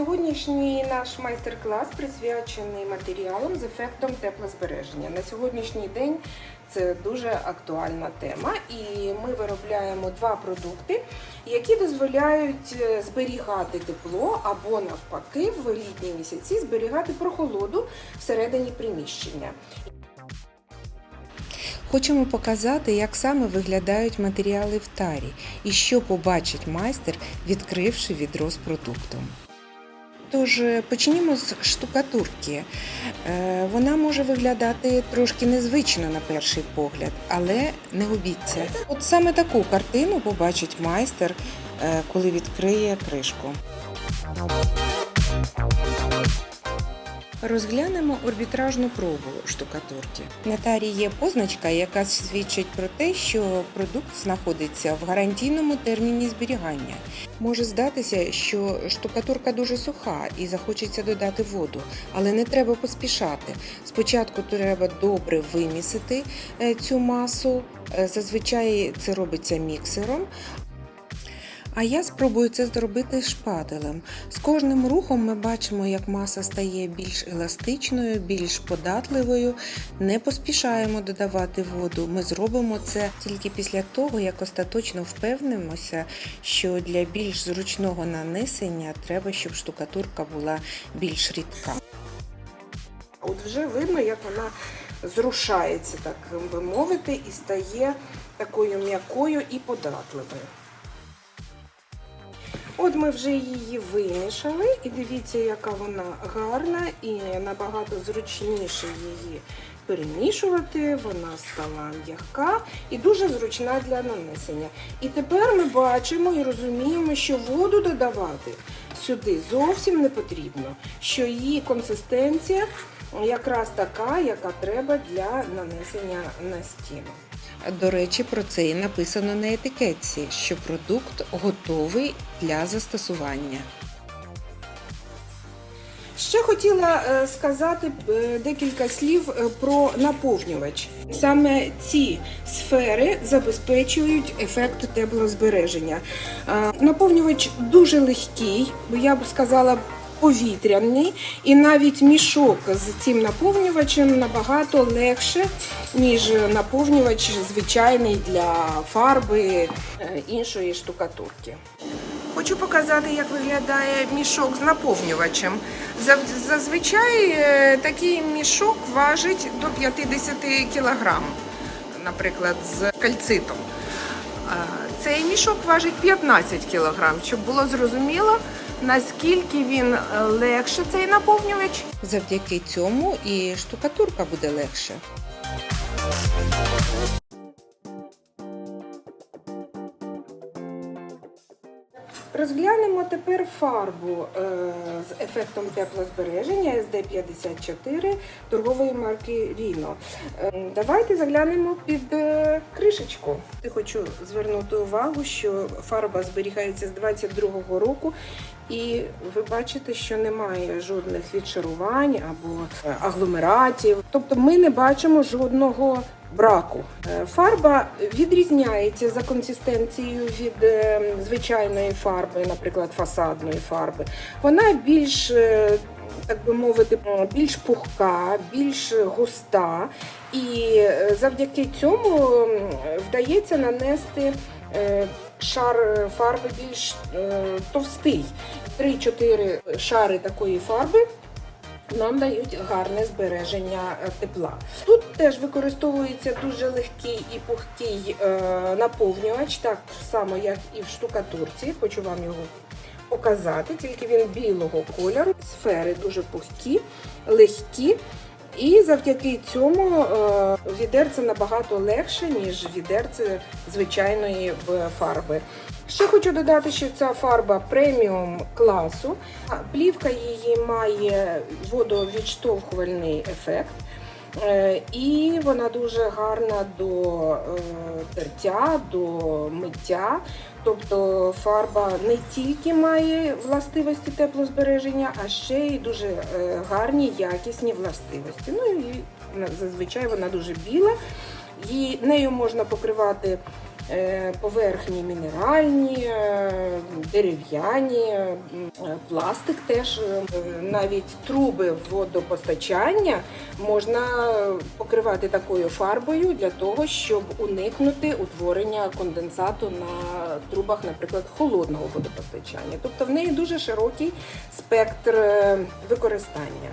Сьогоднішній наш майстер-клас присвячений матеріалам з ефектом теплозбереження. На сьогоднішній день це дуже актуальна тема, і ми виробляємо два продукти, які дозволяють е, зберігати тепло або навпаки в літні місяці зберігати прохолоду всередині приміщення. Хочемо показати, як саме виглядають матеріали в тарі і що побачить майстер, відкривши відро з продуктом. Тож е, почнімо з штукатурки. Е, Вона може виглядати трошки незвично на перший погляд, але не губіться. От саме таку картину побачить майстер, е, коли відкриє кришку. Розглянемо орбітражну пробу штукатурки. На тарі є позначка, яка свідчить про те, що продукт знаходиться в гарантійному терміні зберігання. Може здатися, що штукатурка дуже суха і захочеться додати воду, але не треба поспішати. Спочатку треба добре вимісити е, цю масу. Е, Зазвичай це робиться міксером, а я спробую це зробити шпателем. З кожним рухом ми бачимо, як маса стає більш еластичною, більш податливою. Не поспішаємо додавати воду. Ми зробимо це тільки після того, як остаточно впевнимося, що для більш зручного нанесення треба, щоб штукатурка була більш рідка. От вже видно, як вона зрушається, так би мовити, і стає такою м'якою і податливою. От ми вже її вимішали, і дивіться, яка вона гарна, і набагато зручніше її перемішувати. Вона стала м'яка і дуже зручна для нанесення. І тепер ми бачимо і розуміємо, що воду додавати сюди зовсім не потрібно, що її консистенція якраз така, яка треба для нанесення на стіну. До речі, про це і написано на етикетці, що продукт готовий для застосування. Ще хотіла е, сказати е, декілька слів е, про наповнювач. Саме ці сфери забезпечують ефект теплозбереження. Наповнювач дуже легкий, бо я б сказала. Повітряний, і навіть мішок з цим наповнювачем набагато легше, ніж наповнювач звичайний для фарби е, іншої штукатурки. Хочу показати, як виглядає мішок з наповнювачем. Зазвичай е, такий мішок важить до 50 кг, наприклад, з кальцитом. Цей мішок важить 15 кг, щоб було зрозуміло, наскільки він е, легше цей наповнювач. Завдяки цьому і штукатурка буде легше. Розглянемо тепер фарбу е, з ефектом теплозбереження SD54 торгової марки Rino. Е, давайте заглянемо під е, кришечку. Я хочу звернути увагу, що фарба зберігається з 22-го року, і ви бачите, що немає жодних відшарувань або агломератів. Тобто ми не бачимо жодного браку. Е, Фарба відрізняється за консистенцією від е, звичайної фарби, наприклад, фасадної фарби. Вона більш, е, так би мовити, більш пухка, більш густа, і завдяки цьому вдається нанести шар фарби більш товстий. 3-4 шари такої фарби нам дають гарне збереження е, тепла. Тут теж використовується дуже легкий і пухкий е, наповнювач, так само як і в штукатурці. Хочу вам його показати, тільки він білого кольору. Сфери дуже пухкі, легкі. І завдяки цьому е, відерце набагато легше, ніж відерце звичайної фарби. Ще хочу додати, що ця фарба преміум класу. Плівка її має водовідштовхувальний ефект. Е, І вона дуже гарна до е, тертя, до миття. Тобто фарба не тільки має властивості теплозбереження, а ще й дуже е, гарні якісні властивості. Ну і зазвичай вона дуже біла. Її, нею можна покривати поверхні мінеральні, е, дерев'яні, е, пластик теж, е, навіть труби водопостачання можна покривати такою фарбою для того, щоб уникнути утворення конденсату на трубах, наприклад, холодного водопостачання. Тобто в неї дуже широкий спектр е, використання.